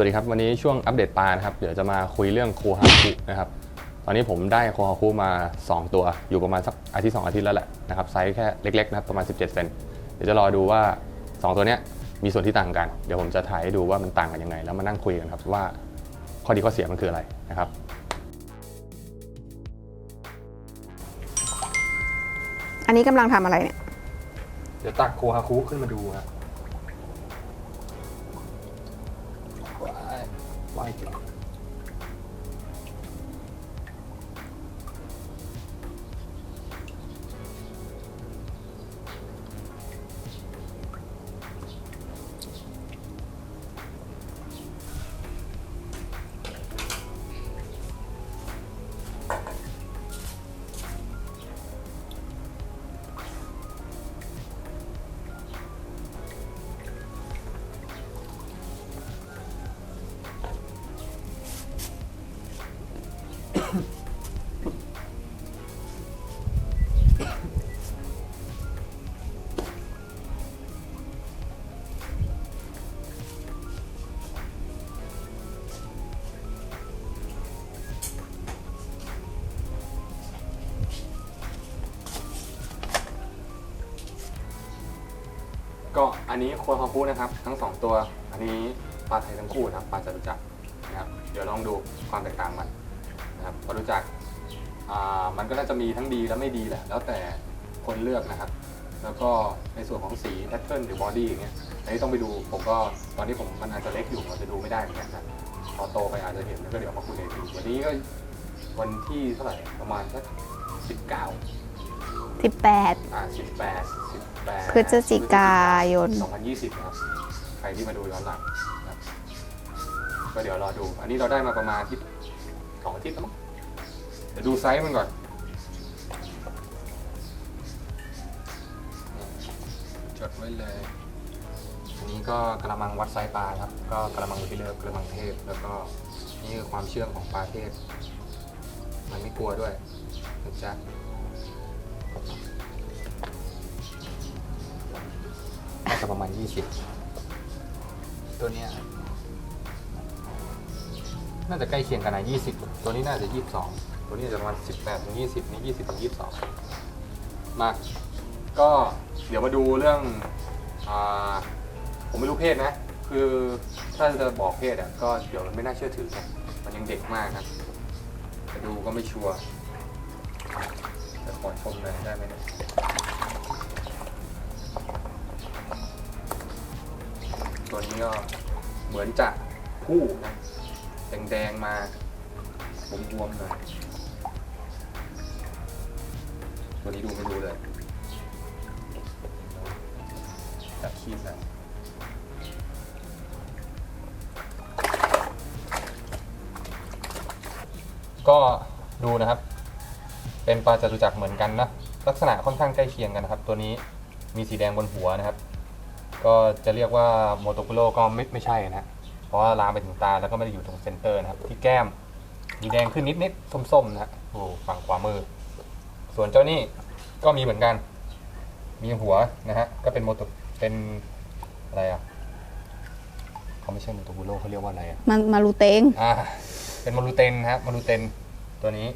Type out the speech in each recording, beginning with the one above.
วัสดีครับ วันนี้ช่วงอัปเดตปลานะครับ เดี๋ยวจะมาคุยเรื่องโคฮาคุนะครับ ตอนนี้ผมได้โคฮาคุมา 2 ตัวอยู่ประมาณสักอาทิตย์2อาทิตย์แล้วแหละนะครับไซส์แค่เล็กๆนะครับประมาณ 17 เซนเดี๋ยวจะรอดูว่า 2 ตัวเนี้ยมีส่วนที่ต่างกัน เดี๋ยวผมจะถ่ายให้ดูว่ามันต่างกันยังไง แล้วมานั่งคุยกันครับว่าข้อดีข้อเสียมันคืออะไรนะครับอันนี้กำลังทำอะไรเนี่ย เดี๋ยวตักโคฮาคุขึ้นมาดูครับ ว้าย ก็อันนี้โคฮาคุนะครับ ทั้งสองตัว อันนี้ปลาไทยทั้งคู่นะครับปลาจตุจักรนะครับ เดี๋ยวลองดูความแตกต่างมันนะครับปลาจตุจักรอ่ามันก็น่าจะมีทั้งดีและไม่ดีแหละ แล้วแต่คนเลือกนะครับ แล้วก็ในส่วนของสีแพทเทิร์นหรือบอดี้อย่างเงี้ยอันนี้ต้องไปดู ผมก็ตอนนี้ผมมันอาจจะเล็กอยู่เราจะดูไม่ได้เหมือนกันนะพอโตไปอาจจะเห็นแล้วก็เดี๋ยวมาคุยในทีวันนี้ก็วันที่เท่าไหร่ประมาณสักสิบเก้า18อ่าสิบแปดสิบแปดพฤศจิกายนสองพันยี่สิบนะครับใครที่มาดูย้อนหลังนะครับก็เดี๋ยวรอดู อันนี้เราได้มาประมาณที่สองอาทิตย์แล้วมั้งเดี๋ยวดูไซส์มันก่อน จดไว้เลยอันนี้ก็กระมังวัดไซส์ปลาครับ ก็กระมังที่เลือกกระมังเทพ แล้วก็นี่คือความเชื่องของปลาเทพ มันไม่กลัวด้วยนะจ๊ะ น่าจะประมาณ20ตัวเนี้ยน่าจะใกล้เคียงกันนะ20ตัวนี้น่าจะ22ตัวนี้จะประมาณ18ถึง20นี่20ถึง22มาก็เดี๋ยวมาดูเรื่องอาผมไม่รู้เพศนะ คือถ้าจะบอกเพศอะก็เดี๋ยวมันไม่น่าเชื่อถือนะมันยังเด็กมากนะจะดูก็ไม่ชัวร์จะขอชมเลยได้ไหมเนี่ย ตัวนี้ก็เหมือนจะคู่นะแดงๆมาบวมๆหน่อยตัวนี้ดูไม่รู้เลยจับขี้ใส่ก็ดูนะครับ เป็นปลาจตุจักรเหมือนกันนะ ลักษณะค่อนข้างใกล้เคียงกันนะครับ ตัวนี้มีสีแดงบนหัวนะครับ ก็จะเรียกว่าโมโตคุโรก็ไม่ไม่ใช่นะฮะเพราะว่าลามไปถึงตาแล้วก็ไม่ได้อยู่ตรงเซนเตอร์นะครับที่แก้มมีแดงขึ้นนิดๆส้มๆนะฮะโอ้ฝั่งขวามือ ส่วนเจ้านี่ก็มีเหมือนกัน มีหัวนะฮะก็เป็นโมโตเป็นอะไรอะเขาไม่ใช่โมโตคุโรเขาเรียกว่าอะไรอะมันมารูเตงอ่าเป็นมารูเตนนะครับมารูเตนตัวนี้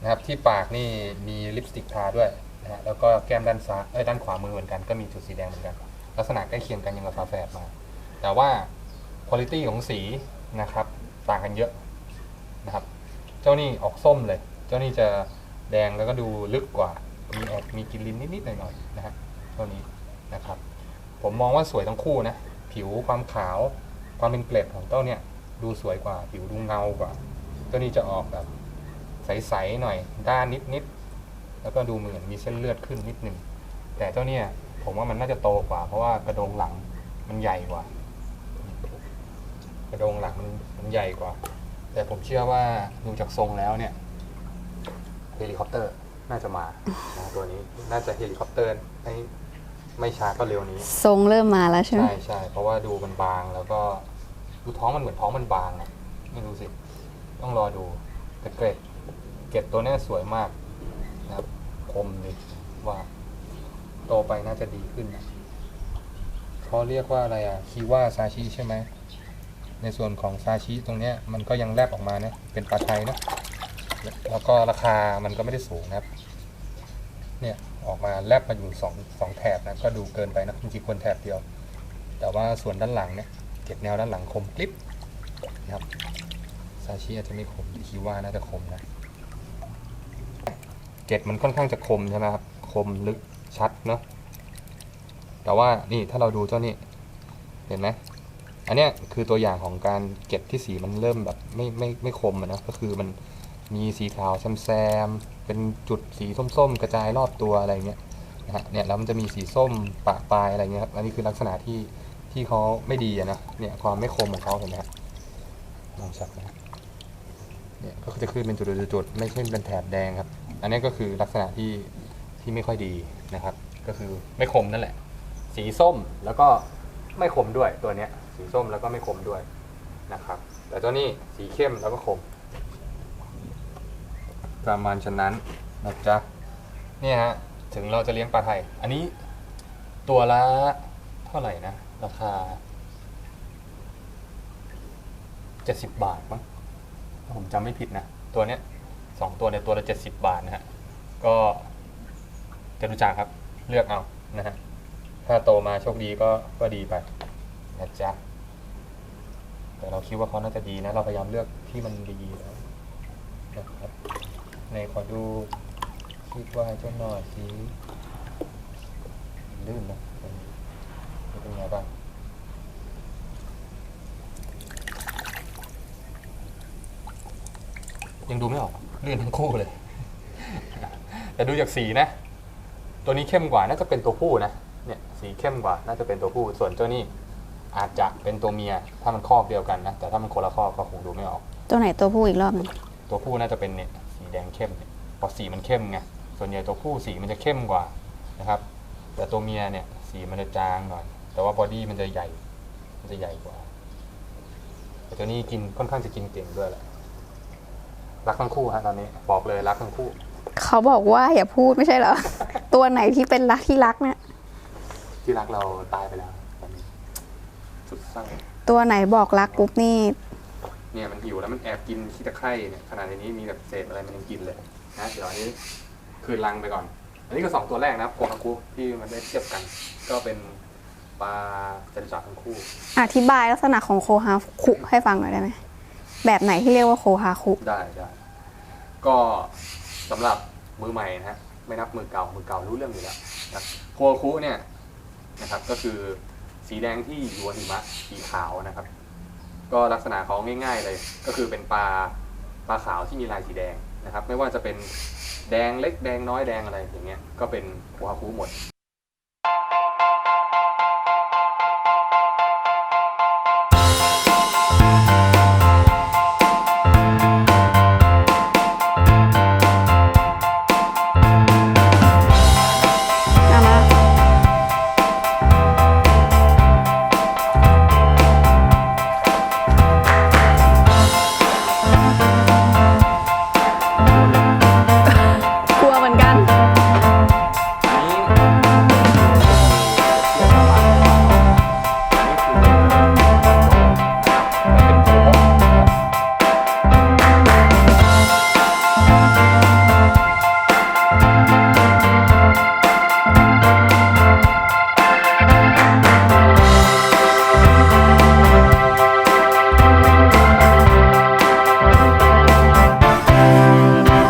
นะครับที่ปากนี่มีลิปสติกทาด้วยนะฮะแล้วก็แก้มด้านซ้ายเอ้ยด้านขวามือเหมือนกันก็มีจุดสีแดงเหมือนกัน ลักษณะใกล้เคียงกันยังกับฝาแฝดมา แต่ว่าคุณภาพของสีนะครับ ต่างกันเยอะนะครับ เจ้านี่ออกส้มเลย เจ้านี่จะแดงแล้วก็ดูลึกกว่า มีแอบมีกินลิ้นนิดๆหน่อยๆนะฮะเท่านี้นะครับ ผมมองว่าสวยทั้งคู่นะ ผิวความขาว ความเป็นเกล็ดของเจ้าเนี่ยดูสวยกว่า ผิวดูเงากว่า เจ้านี่จะออกแบบใสๆหน่อยด้านนิดๆแล้วก็ดูเหมือนมีเส้นเลือดขึ้นนิดนึงแต่เจ้าเนี่ย ผมว่ามันน่าจะโตกว่า เพราะว่ากระโดงหลังมันใหญ่กว่า กระโดงหลังมันมันใหญ่กว่า แต่ผมเชื่อว่าดูจากทรงแล้วเนี่ยเฮลิคอปเตอร์น่าจะมานะตัวนี้น่าจะเฮลิคอปเตอร์ไม่ไม่ช้าก็เร็วนี้ทรงเริ่มมาแล้วใช่ไหมใช่ใช่เพราะว่าดูมันบางแล้วก็ดูท้องมันเหมือนท้องมันบางอะไม่รู้สิ ต้องรอดูแต่เกร็ดเกร็ดตัวเนี้ยสวยมากนะครับคมเลยว่า โตไปน่าจะดีขึ้นนะเขาเรียกว่าอะไรอะคีว่าซาชิใช่ไหม ในส่วนของซาชิตรงเนี้ยมันก็ยังแลบออกมานะเป็นปลาไทยนะแล้วก็ราคามันก็ไม่ได้สูงนะครับ เนี่ยออกมาแลบมาอยู่สองสองแถบนะก็ดูเกินไปนะจริงๆควรแถบเดียว แต่ว่าส่วนด้านหลังเนี่ยเก็บแนวด้านหลังคมกริบนะครับซาชิอาจจะไม่คมคิดว่าน่าจะคมนะเกล็ดมันค่อนข้างจะคมใช่ไหมครับคมลึก ชัดเนาะแต่ว่านี่ถ้าเราดูเจ้านี่เห็นไหมอันเนี้ยคือตัวอย่างของการเก็บที่สีมันเริ่มแบบไม่ไม่ไม่คมนะก็คือมันมีสีขาวแซมๆเป็นจุดสีส้มๆ กระจายรอบตัวอะไรเงี้ยนะฮะเนี่ยแล้วมันจะมีสีส้มปะปลายอะไรเงี้ยครับอันนี้คือลักษณะที่ที่เขาไม่ดีนะเนี่ยความไม่คมของเขาเห็นไหมครับลองชัดนะเนี่ยก็จะขึ้นเป็นจุดๆๆไม่ใช่เป็นแถบแดงครับ อันนี้ก็คือลักษณะที่ที่ไม่ค่อยดี นะครับ ก็คือไม่คมนั่นแหละ สีส้มแล้วก็ไม่คมด้วยตัวเนี้ย สีส้มแล้วก็ไม่คมด้วยนะครับ แต่ตัวนี้สีเข้มแล้วก็คม ประมาณฉะนั้นนะจ๊ะเนี่ยฮะถึงเราจะเลี้ยงปลาไทย อันนี้ตัวละเท่าไหร่นะ ราคาเจ็ดสิบบาทมั้งถ้าผมจำไม่ผิดนะ ตัวเนี้ยสองตัวเนี่ยตัวละเจ็ดสิบบาทนะฮะก็ จะรู้จักครับ เลือกเอานะฮะถ้าโตมาโชคดีก็ก็ดีไปนะจ๊ะแต่เราคิดว่าเขาน่าจะดีนะ เราพยายามเลือกที่มันดีแล้วนะครับในขอดูคิดว่าเจ้าหน่อยสิลื่นนะมันมันเป็นไงบ้างยังดูไม่ออกลื่นทั้งคู่เลย แต่ดูจากสีนะ ตัวนี้เข้มกว่าน่าจะเป็นตัวผู้นะ เนี่ยสีเข้มกว่าน่าจะเป็นตัวผู้ ส่วนเจ้านี่อาจจะเป็นตัวเมีย ถ้ามันคอกเดียวกันนะ แต่ถ้ามันคนละคอกก็คงดูไม่ออก ตัวไหนตัวผู้อีกรอบหนึงตัวผู้น่าจะเป็นเนี่ยสีแดงเข้มเนี่ยเพราะสีมันเข้มไง ส่วนใหญ่ตัวผู้สีมันจะเข้มกว่านะครับ แต่ตัวเมียเนี่ยสีมันจะจางหน่อย แต่ว่าบอดี้มันจะใหญ่ มันจะใหญ่กว่า แต่ตัวนี้กินค่อนข้างจะกินเก่งด้วยแหละ รักทั้งคู่ฮะตอนนี้ บอกเลยรักทั้งคู่ เขาบอกว่าอย่าพูดไม่ใช่เหรอ ตัวไหนที่เป็นรักที่รักเนี่ย ที่รักเราตายไปแล้วตอนนี้สุดเศร้าตัวไหนบอกรักปุ๊บนี่ เนี่ยมันหิวแล้วมันแอบกินขี้ตะไคร่เนี่ยขนาดในนี้มีแบบเศษอะไรมันยังกินเลยนะเดี๋ยวอันนี้คืนลังไปก่อน อันนี้ก็สองตัวแรกนะครับโคฮากุที่มันได้เทียบกัน ก็เป็นปลาจตุจักรทั้งคู่ อธิบายลักษณะของโคฮาคุให้ฟังหน่อยได้ไหมแบบไหนที่เรียกว่าโคฮาคุได้ได้ก็สำหรับมือใหม่นะฮะ ไม่นับมือเก่ามือเก่ารู้เรื่องอยู่แล้วนะครับโคคุเนี่ยนะครับก็คือสีแดงที่อยู่บนหิมะสีขาวนะครับ ก็ลักษณะเขาง่าย ๆเลย ก็คือเป็นปลาปลาขาวที่มีลายสีแดงนะครับ ไม่ว่าจะเป็นแดงเล็กแดงน้อยแดงอะไรอย่างเงี้ยก็เป็นโคฮาคุหมด